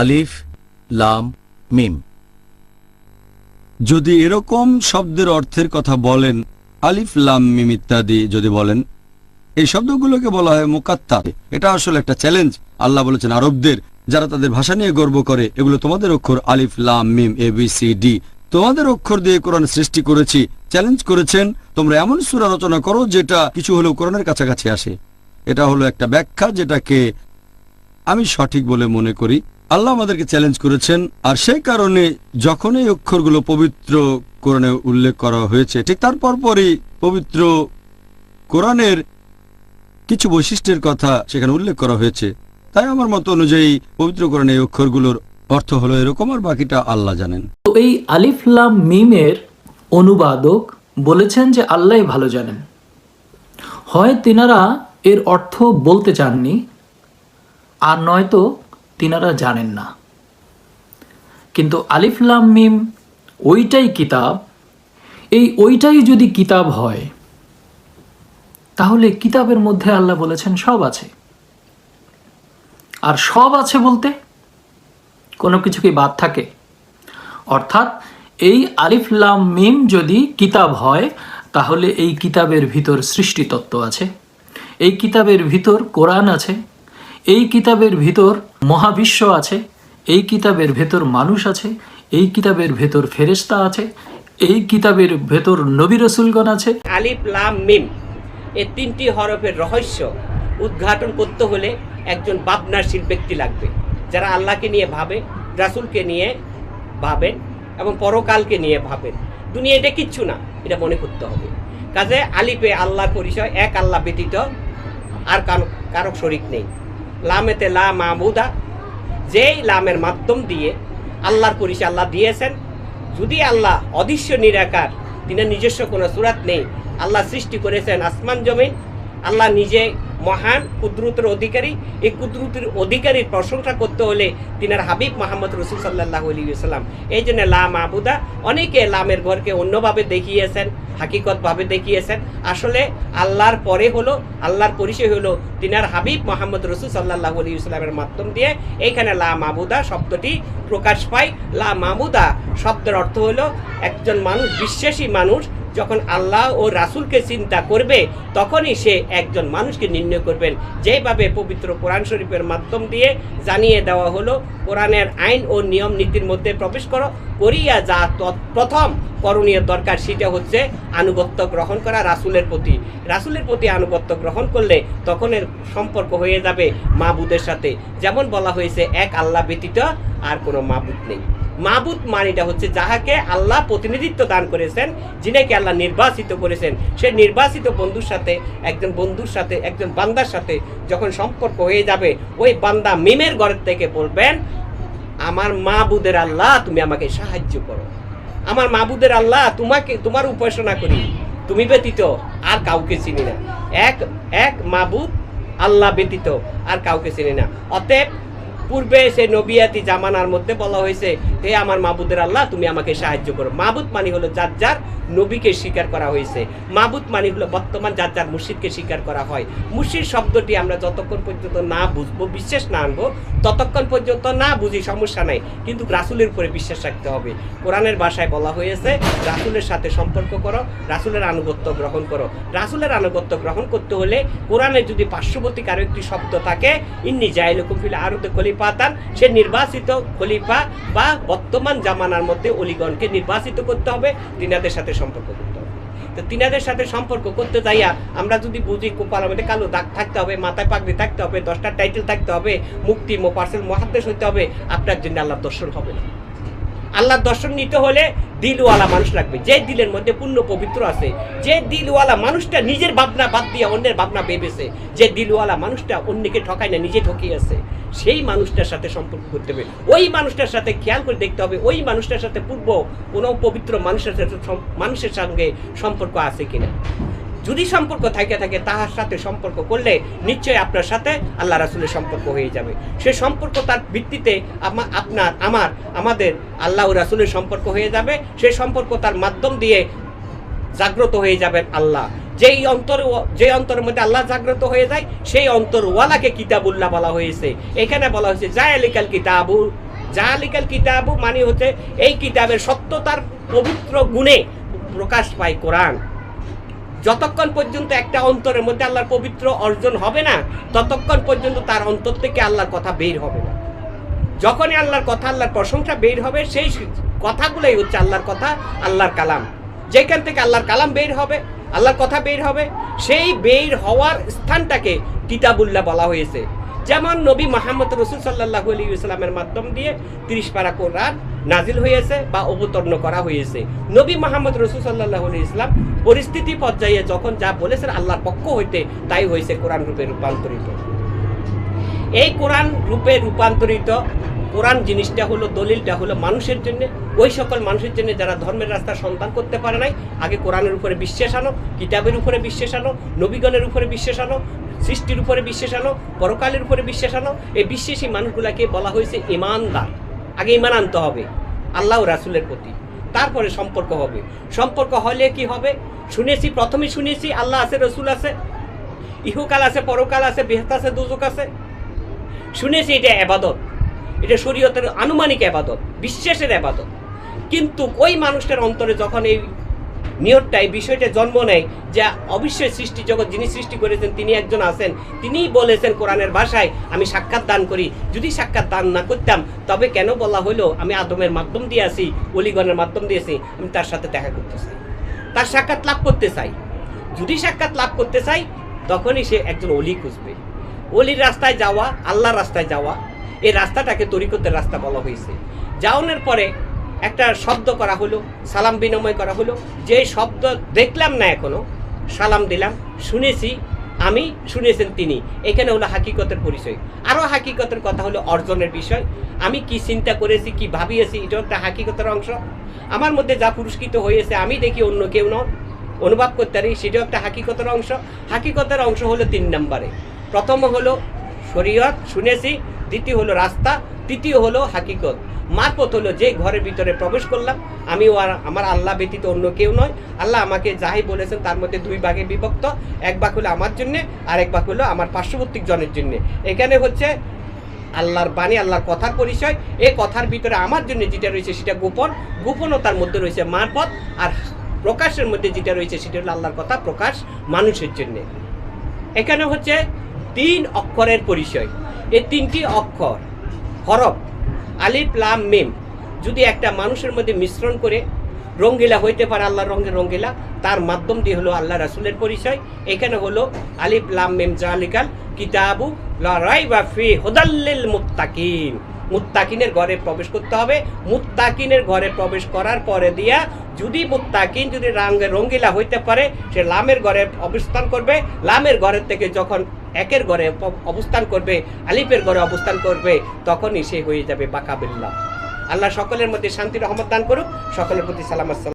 আলিফ, লাম, মিম। যদি এরকম শব্দের অর্থের কথা বলেন, আলিফ, লাম, মিম ইত্যাদি যদি বলেন, এই শব্দগুলোকে বলা হয় মুকাত্তা এটা আসলে একটা চ্যালেঞ্জ আল্লাহ বলেছেন, আরবদের যারা তাদের ভাষা নিয়ে গর্ব করে, এগুলো তোমাদের অক্ষর আলিফ, লাম, মিম, এ, বি, সি, ডি। তোমাদের অক্ষর দিয়ে কোরআন সৃষ্টি করেছি চ্যালেঞ্জ করেছেন, তোমরা এমন সুরা রচনা করো যেটা কিছু হলেও কোরআনের কাছাকাছি আসে। এটা হলো একটা ব্যাখ্যা যেটাকে আমি সঠিক বলে মনে করি। আল্লাহ আমাদেরকে চ্যালেঞ্জ করেছেন, আর সেই কারণে যখন এই অক্ষরগুলো পবিত্র কোরআনে উল্লেখ করা হয়েছে, ঠিক তারপর পরই পবিত্র কোরআনের কিছু বৈশিষ্ট্যের কথা সেখানে উল্লেখ করা হয়েছে। তাই আমার মত অনুযায়ী পবিত্র কোরআনে এই অক্ষরগুলোর অর্থ হলো এরকম, আর বাকিটা আল্লাহ জানেন। তো এই আলিফলাম মিমের অনুবাদক বলেছেন যে আল্লাহ ভালো জানেন। হয় তিনারা এর অর্থ বলতে চাননি, আর নয়তো তিনারা জানেন না। কিন্তু আলিফলাম মিম ওইটাই কিতাব। এই ওইটাই যদি কিতাব হয়, তাহলে কিতাবের মধ্যে আল্লাহ বলেছেন, সব আছে। আর সব আছে বলতে কোনো কিছু কি বাদ থাকে। অর্থাৎ এই আলিফলাম মিম যদি কিতাব হয়, তাহলে এই কিতাবের ভিতর সৃষ্টিতত্ত্ব আছে। এই কিতাবের ভিতর কোরআন আছে। এই কিতাবের ভিতর মহাবিশ্ব আছে, এই কিতাবের ভেতর মানুষ আছে, এই কিতাবের ভেতর ফেরেশতা আছে, এই কিতাবের ভেতর নবী রসুলগণ আছে। আলিফ, লাম, মিম, এই তিনটি হরফের রহস্য উদ্ঘাটন করতে হলে একজন ভাবনাশীল ব্যক্তি লাগবে, যারা আল্লাহকে নিয়ে ভাবে, রাসুলকে নিয়ে ভাবেন এবং পরকালকে নিয়ে ভাবেন। দুনিয়া এটা কিচ্ছু না, এটা মনে করতে হবে। কাজে আলিফে আল্লাহর পরিচয়, এক আল্লাহ ব্যতীত আর কারও কারও শরিক নেই। লামেতে লা মাহমুদা যেই লামের মাধ্যম দিয়ে আল্লাহর পরিচয় আল্লাহ দিয়েছেন। যদি আল্লাহ অদৃশ্য নিরাকার তিনি নিজস্ব কোনো সুরাত নেই, আল্লাহ সৃষ্টি করেছেন আসমান জমিন, আল্লাহ নিজে মহান কুদরতের অধিকারী। এই কুদরতের অধিকারীর প্রশংসা করতে হলে তিনার হাবিব মোহাম্মদ রসুল সাল্লাহ আলী এই জন্য লা মাহবুদা অনেকে লামের ঘরকে অন্যভাবে দেখিয়েছেন, হাকিকতভাবে দেখিয়েছেন। আসলে আল্লাহর পরে হলো, আল্লাহর পরিচয় হলো তিনার হাবিব মোহাম্মদ রসুল সাল্লাহ আলী ইসলামের মাধ্যম দিয়ে এইখানে লা মাহবুদা শব্দটি প্রকাশ পায়। লা মাহমুদা শব্দের অর্থ হলো একজন মানুষ, বিশ্বাসী মানুষ যখন আল্লাহ ও রাসুলকে চিন্তা করবে, তখনই সে একজন মানুষকে নির্ণয় করবেন। যেভাবে পবিত্র কোরআন শরীফের মাধ্যম দিয়ে জানিয়ে দেওয়া হলো, কোরআনের আইন ও নিয়ম নীতির মধ্যে প্রবেশ করো, করিয়া যা প্রথম করণীয় দরকার, সেটা হচ্ছে আনুগত্য গ্রহণ করা রাসুলের প্রতি। রাসুলের প্রতি আনুগত্য গ্রহণ করলে তখন এর সম্পর্ক হয়ে যাবে মাবুদের সাথে। যেমন বলা হয়েছে, এক আল্লাহ ব্যতীত আর কোনো মাবুদ নেই। মাবুদ মানিটা হচ্ছে যাহাকে আল্লাহ প্রতিনিধিত্ব দান করেছেন, যিনাকে আল্লাহ নির্বাচিত করেছেন। সে নির্বাচিত বন্ধুর সাথে, একজন বন্ধুর সাথে, একজন বান্দার সাথে যখন সম্পর্ক হয়ে যাবে, ওই বান্দা মিমের ঘরের থেকে বলবেন, আমার মাবুদের আল্লাহ, তুমি আমাকে সাহায্য করো। আমার মাবুদের আল্লাহ, তোমাকে, তোমার উপাসনা করি। তুমি ব্যতীত আর কাউকে চিনি না। এক এক মাবুদ আল্লাহ ব্যতীত আর কাউকে চিনি না। অতএব পূর্বে সে নবিয়াতি জামানার মধ্যে বলা হয়েছে, হে আমার মাবুদের আল্লাহ, তুমি আমাকে সাহায্য করো। মাবুদ মানি হলো যার যার নবীকে স্বীকার করা হয়েছে। মাবুদ মানি হলো বর্তমান যার যার মুর্শিদকে স্বীকার করা হয়। মুর্শিদ শব্দটি আমরা যতক্ষণ পর্যন্ত না বুঝব, বিশ্বাস না আনব, ততক্ষণ পর্যন্ত না বুঝি সমস্যা নাই। কিন্তু রাসুলের উপরে বিশ্বাস রাখতে হবে। কোরআনের ভাষায় বলা হয়েছে, রাসুলের সাথে সম্পর্ক করো, রাসুলের আনুগত্য গ্রহণ করো। রাসুলের আনুগত্য গ্রহণ করতে হলে কোরআনে যদি পার্শ্ববর্তী কারও একটি শব্দ থাকে, ইন্নি জাইলুকুম ফিল আরুতে খলিফাতান, সে নির্বাচিত খলিফা বা বর্তমান জামানার মধ্যে অলিগণকে নির্বাচিত করতে হবে, তিনাদের সাথে সম্পর্ক করতে হবে। তো তিনাদের সাথে সম্পর্ক করতে যাইয়া আমরা যদি বুঝি মধ্যে কালো দাগ থাকতে হবে, মাথায় পাগড়ি থাকতে হবে, দশটা টাইটেল থাকতে হবে, মুক্তি মো পার্সেল মহাদেশ হইতে হবে, আপনার জন্য আল্লাহ দর্শন হবে না। আল্লাহর দর্শন নিতে হলে দিলওয়ালা মানুষ লাগবে। যে দিলের মধ্যে পূর্ণ পবিত্র আছে, যে দিলওয়ালা মানুষটা নিজের ভাবনা বাদ দিয়ে অন্যের ভাবনা ভেবেছে, যে দিলওয়ালা মানুষটা অন্যকে ঠকায় না, নিজে ঠকিয়ে আছে, সেই মানুষটার সাথে সম্পর্ক করতে হবে। ওই মানুষটার সাথে খেয়াল করে দেখতে হবে, ওই মানুষটার সাথে পূর্ব কোনো পবিত্র মানুষের সাথে মানুষের সঙ্গে সম্পর্ক আছে কিনা। যদি সম্পর্ক থাকে থাকে, তাহার সাথে সম্পর্ক করলে নিশ্চয়ই আপনার সাথে আল্লাহ রাসুলের সম্পর্ক হয়ে যাবে। সে সম্পর্ক তার ভিত্তিতে আপনার, আমার, আমাদের আল্লাহ রাসুলের সম্পর্ক হয়ে যাবে। সে সম্পর্ক তার মাধ্যম দিয়ে জাগ্রত হয়ে যাবেন আল্লাহ। যেই অন্তর যে অন্তরের মধ্যে আল্লাহ জাগ্রত হয়ে যায়, সেই অন্তর ওয়ালাকে কিতাবুল্লাহ বলা হয়েছে। এখানে বলা হয়েছে জায়ালিকাল কিতাবু। জায়ালিকাল কিতাবু মানে হচ্ছে, এই কিতাবের সত্যতার পবিত্র গুণে প্রকাশ পায় কোরআন। যতক্ষণ পর্যন্ত একটা অন্তরের মধ্যে আল্লাহর পবিত্র অর্জন হবে না, ততক্ষণ পর্যন্ত তার অন্তর থেকে আল্লাহর কথা বের হবে না। যখনই আল্লাহর কথা, আল্লাহর প্রশংসা বের হবে, সেই কথাগুলোই হচ্ছে আল্লাহর কথা, আল্লাহর কালাম। যেখান থেকে আল্লাহর কালাম বের হবে, আল্লাহর কথা বের হবে, সেই বের হওয়ার স্থানটাকে কিতাবুল্লাহ বলা হয়েছে। যেমন নবী মাহমদ রসুল সাল্লাহ আলী ইসলামের মাধ্যম দিয়ে তিরিশ পারা কোরআন নাজিল হয়েছে বা অবতরণ করা হয়েছে নবী মাহমদ রসুল সাল্লাহ ইসলাম পরিস্থিতি পর্যায়ে যখন যা বলেছেন আল্লাহর পক্ষ হইতে, তাই হয়েছে কোরআন রূপে রূপান্তরিত। এই কোরআন রূপে রূপান্তরিত কোরআন জিনিসটা হলো, দলিলটা হলো মানুষের জন্য। ওই সকল মানুষের জন্য যারা ধর্মের রাস্তা সন্ধান করতে পারে নাই, আগে কোরআনের উপরে বিশ্বাস আনো, কিতাবের উপরে বিশ্বাস আনো, নবীগণের উপরে বিশ্বাস আনো, সৃষ্টির উপরে বিশ্বাস আনো, পরকালের উপরে বিশ্বাস আনো। এই বিশ্বাসী মানুষগুলাকে বলা হয়েছে ইমানদার। আগে ইমান আনতে হবে। আল্লাহ রাসুলের প্রতি। তারপরে সম্পর্ক হবে। সম্পর্ক হলে কি হবে? শুনেছি প্রথমে শুনেছি, আল্লাহ আছে, রসুল আছে, ইহুকাল আছে, পরকাল আছে বেহত আছে দুজক আছে। শুনেছি, এটা আবাদত এটা শরীয়তের আনুমানিক আবাদত বিশ্বাসের আবাদত কিন্তু ওই মানুষটার অন্তরে যখন এই নিয়তটা এই বিষয়টা জন্ম নেয় যে অবশ্যই সৃষ্টি জগৎ যিনি সৃষ্টি করেছেন, তিনি একজন আছেন। তিনিই বলেছেন কোরআনের ভাষায়, আমি সাক্ষাৎ দান করি। যদি সাক্ষাৎ দান না করতাম, তবে কেন বলা হলো আমি আদমের মাধ্যম দিয়ে আসি অলিগণের মাধ্যম দিয়েছি আমি তার সাথে দেখা করতে চাই। তার সাক্ষাৎ লাভ করতে চাই। যদি সাক্ষাৎ লাভ করতে চাই, তখনই সে একজন অলি খুঁজবে। অলির রাস্তায় যাওয়া, আল্লাহর রাস্তায় যাওয়া এই রাস্তাটাকে তরিকতের রাস্তা বলা হয়েছে। যাওয়ানোর পরে একটা শব্দ করা হলো, সালাম বিনিময় করা হলো। যে শব্দ দেখলাম না এখনও, সালাম দিলাম, শুনেছি, আমি শুনেছেন তিনি। এখানে হলো হাকিকতের পরিচয়। আরও হাকিকতের কথা হলো অর্জনের বিষয়। আমি কি চিন্তা করেছি, কি ভাবিয়েছি, এটাও একটা হাকিকতের অংশ। আমার মধ্যে যা পুরস্কৃত হয়েছে, আমি দেখি অন্য কেউ নয় অনুভব করতে পারি, সেটাও একটা হাকিকতের অংশ। হাকিকতের অংশ হলো তিন নম্বরে। প্রথম হলো শরীয়ত, শুনেছি। দ্বিতীয় হলো রাস্তা। তৃতীয় হলো হাকিকত। মারপথ হলো যে ঘরের ভিতরে প্রবেশ করলাম। আমি আর আমার আল্লাহ ব্যতীত অন্য কেউ নয়। আল্লাহ আমাকে যাই বলেছেন তার মধ্যে দুই ভাগে বিভক্ত। এক ভাগ হলো আমার জন্যে আর এক ভাগ হলো আমার পার্শ্ববর্তী জনের জন্যে। এখানে হচ্ছে আল্লাহর বাণী, আল্লাহর কথার পরিচয়। এই কথার ভিতরে আমার জন্য যেটা রয়েছে সেটা গোপন। গোপনতার মধ্যে রয়েছে মারপথ আর প্রকাশের মধ্যে যেটা রয়েছে সেটা হলো আল্লাহর কথা প্রকাশ মানুষের জন্য। এখানে হচ্ছে তিন অক্ষরের পরিচয়। এই তিনটি অক্ষর, হরফ আলিফ লাম মিম। যদি একটা মানুষের মধ্যে মিশ্রণ করে রঙ্গিলা হইতে পারে আল্লাহর রঙের রঙ্গিলা, তার মাধ্যম দিয়ে হলো আল্লাহ রাসুলের পরিচয়। এখানে হলো আলিফ লাম মিম জালিকাল কিতাবু লড়াই বা ফি হুদাল্লিল মুত্তাকিন। মুত্তাকিনের ঘরে প্রবেশ করতে হবে। মুত্তাকিনের ঘরে প্রবেশ করার পরে দিয়া যদি মুত্তাকিন যদি রাঙ্গে রঙ্গিলা হইতে পারে, সে লামের ঘরে অবস্থান করবে। লামের ঘরের থেকে যখন একের ঘরে অবস্থান করবে, আলিফের ঘরে অবস্থান করবে, তখনই সে হয়ে যাবে বাকাবিল্লা আল্লাহ সকলের মধ্যে শান্তি, রহমত দান করুক, সকলের প্রতি সালাম আসসালাম।